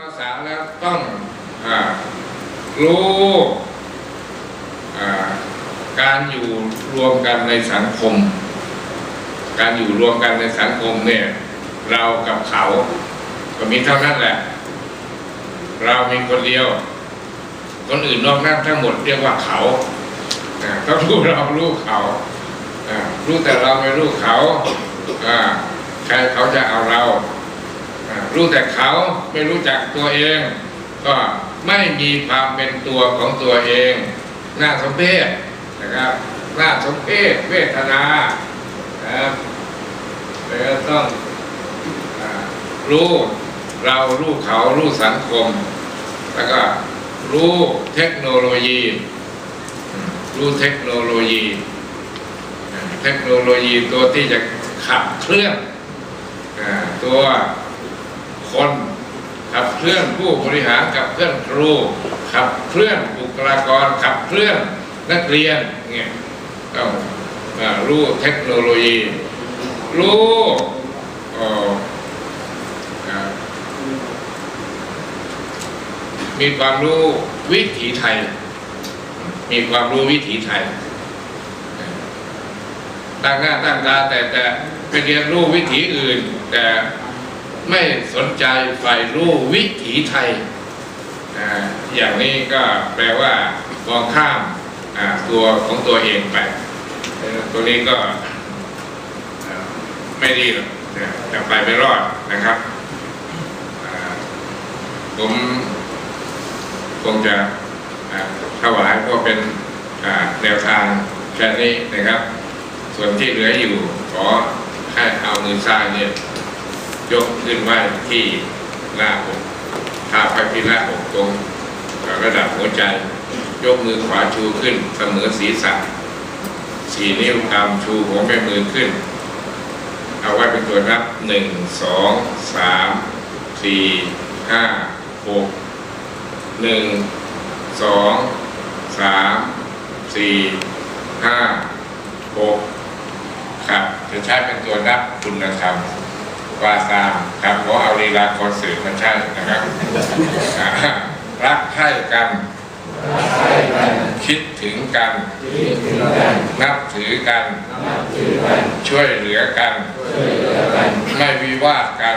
ภาษาแล้วต้องอรู้การอยู่รวมกันในสังคม การอยู่รวมกันในสังคมเนี่ยเรากับเขาก็มีเท่านั้นแหละ เรามีคนเดียว คนอื่นนอกนั้นทั้งหมดเรียกว่าเขาต้องรู้เรารู้เขารู้แต่เราไม่รู้เขาใครเขาจะเอาเรา รู้แต่เขาไม่รู้จักตัวเอง ก็ไม่มีความเป็นตัวของตัวเองน่าสมเพชนะครับน่าสมเพชเวทนาครับแล้วต้องอรู้เรารู้เขารู้สังคม แล้วก็รู้เทคโนโลยี รู้เทคโนโลยี เทคโนโลยีตัวที่จะขับเคลื่อนอตัว คนขับเคลื่อนผู้บริหารขับเคลื่อนครูขับเคลื่อนบุคลากรขับเคลื่อนนักเรียนเนี่ยต้องอ่ารู้เทคโนโลยี รู้มีความรู้วิถีไทย มีความรู้วิถีไทยตั้งหน้าตั้งตาแต่แต่ไปเรียนรู้วิถีอื่น แต่ ไม่สนใจใฝ่รู้วิถีไทยออย่างนี้ก็แปลว่ามองข้ามตัวของตัวเองไปตัวนี้ก็ไม่ดีหรอกจะไปไม่รอดนะครับผมคงจะอ่าถวายก็เป็นแนวทางแค่นี้นะครับ ส่วนที่เหลืออยู่ขอให้เอามือซ้ายเนี่ย ยกขึ้นไว้ที่หน้าอกทาไปที่หน้าอกตรงระดับหัวใจ ยกมือขวาชูขึ้นเสมอศีรษะสี่นิ้วกำชูหัวแม่มือขึ้น เอาไว้เป็นตัวนับหนึ่งสองสามสี่ห้าหกหนึ่งสองสามสี่ห้าหกครับจะใช้เป็นตัวนับคุณธรรม ว่าตามครับขอเอาลีลาคอนเสิร์ตมาใช้นะครับรักให้กัน คิดถึงกัน นับถือกัน ช่วยเหลือกัน ไม่วิวาทกัน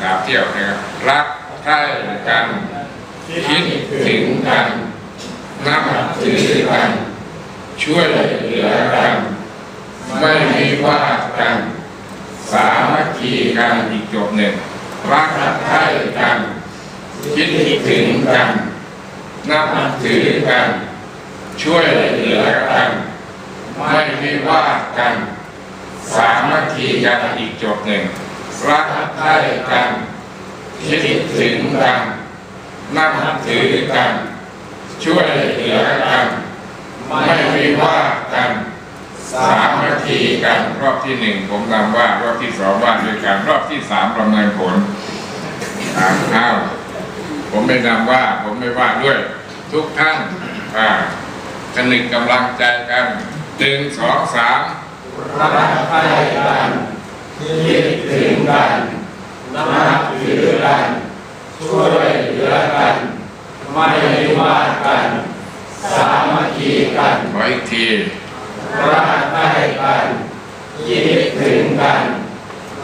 สามเที่ยวนะครับรักใคร่กันคิดถึงกันนับถือกัน ช่วยเหลือกัน ไม่วิวากัน สามัคคีกันอีกจบหนึ่งรักใคร่กัน คิดถึงกันนับถือกัน ช่วยเหลือกัน ไม่วิวากัน สามัคคีกันอีกจบหนึ่ง รักใคร่กันคิดถึงกันนับถือกัน ช่วยเหลือกัน ไม่วิวากัน สามัคคีกัน รอบที่หนึ่งผมนำว่ารอบที่สองว่าด้วยกัน รอบที่สามประเมินผลอ่าอ้าวผมไม่นำว่า ผมไม่ว่าด้วย ทุกท่านอ่าจะหนึ่งกำลังใจกันหนึ่งสองสามรักใคร่กัน คิดถึงกันนับถือกัน ช่วยเหลือกัน ไม่วาดกัน สามัคคีกันขออีกทีรักใคร่กันคิดถึงกัน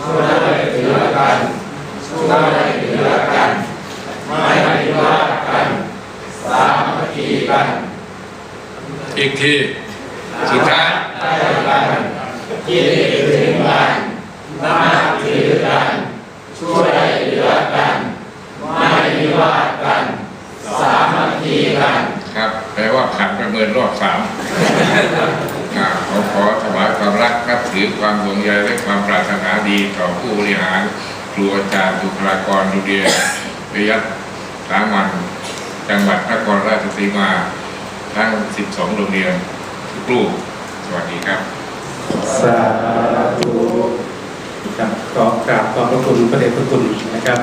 ช่วยเหลือกันช่วยเหลือกัน ไม่วาดกัน สามัคคีกัน อีกที สุดท้ายใคร่กันคิดถึงกัน มากถือกัน ช่วยเหลือกัน ไม่วิวาทกัน สามัคคีกันครับแปลว่าขันประเมินรอบสามขาขอถวายความรักนับถือความห่วงใยและความปรารถนาดีต่อผู้บริหารครูอาจารย์บุคลากรดูเดียระยะสามัญจังหวัดนครราชสีมาทั้ง 12 โรงเรียนทุกรูปสวัสดีครับ สาธุ ครับขอกราบขอบพระคุณพระเดชพระคุณนะครับ